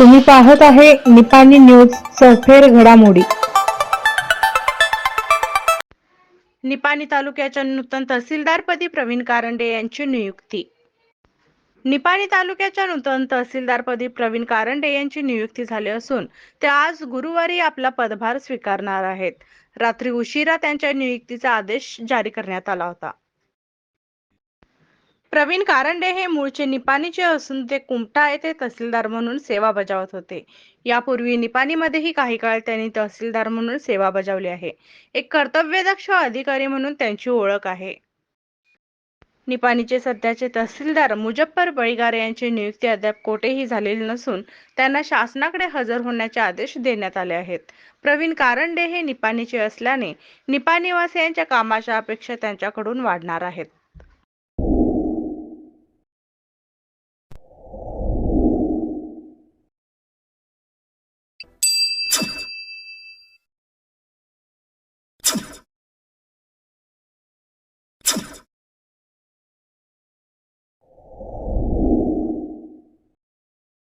तुम्ही पाहत आहे निपाणी न्यूज सफेर घडामोडी. निपाणी तालुक्याच्या नूतन तहसीलदारपदी प्रवीण कारंडे यांची नियुक्ती. निपाणी तालुक्याच्या नूतन तहसीलदारपदी प्रवीण कारंडे यांची नियुक्ती झाली असून ते आज गुरुवारी आपला पदभार स्वीकारणार आहेत. रात्री उशिरा त्यांच्या नियुक्तीचा आदेश जारी करण्यात आला होता. प्रवीण कारंडे हे मूळचे निपाणीचे असून ते कुमटा येथे तहसीलदार म्हणून सेवा बजावत होते. यापूर्वी निपाणीमध्येही काही काळ त्यांनी तहसीलदार म्हणून सेवा बजावली आहे. एक कर्तव्यदक्ष अधिकारी म्हणून त्यांची ओळख आहे. निपाणीचे सध्याचे तहसीलदार मुजफ्फर बळीगारे यांची नियुक्ती अद्याप कोठेही झालेली नसून त्यांना शासनाकडे हजर होण्याचे आदेश देण्यात आले आहेत. प्रवीण कारंडे हे निपाणीचे असल्याने निपाणीवासियांच्या कामाच्या अपेक्षा त्यांच्याकडून वाढणार आहेत.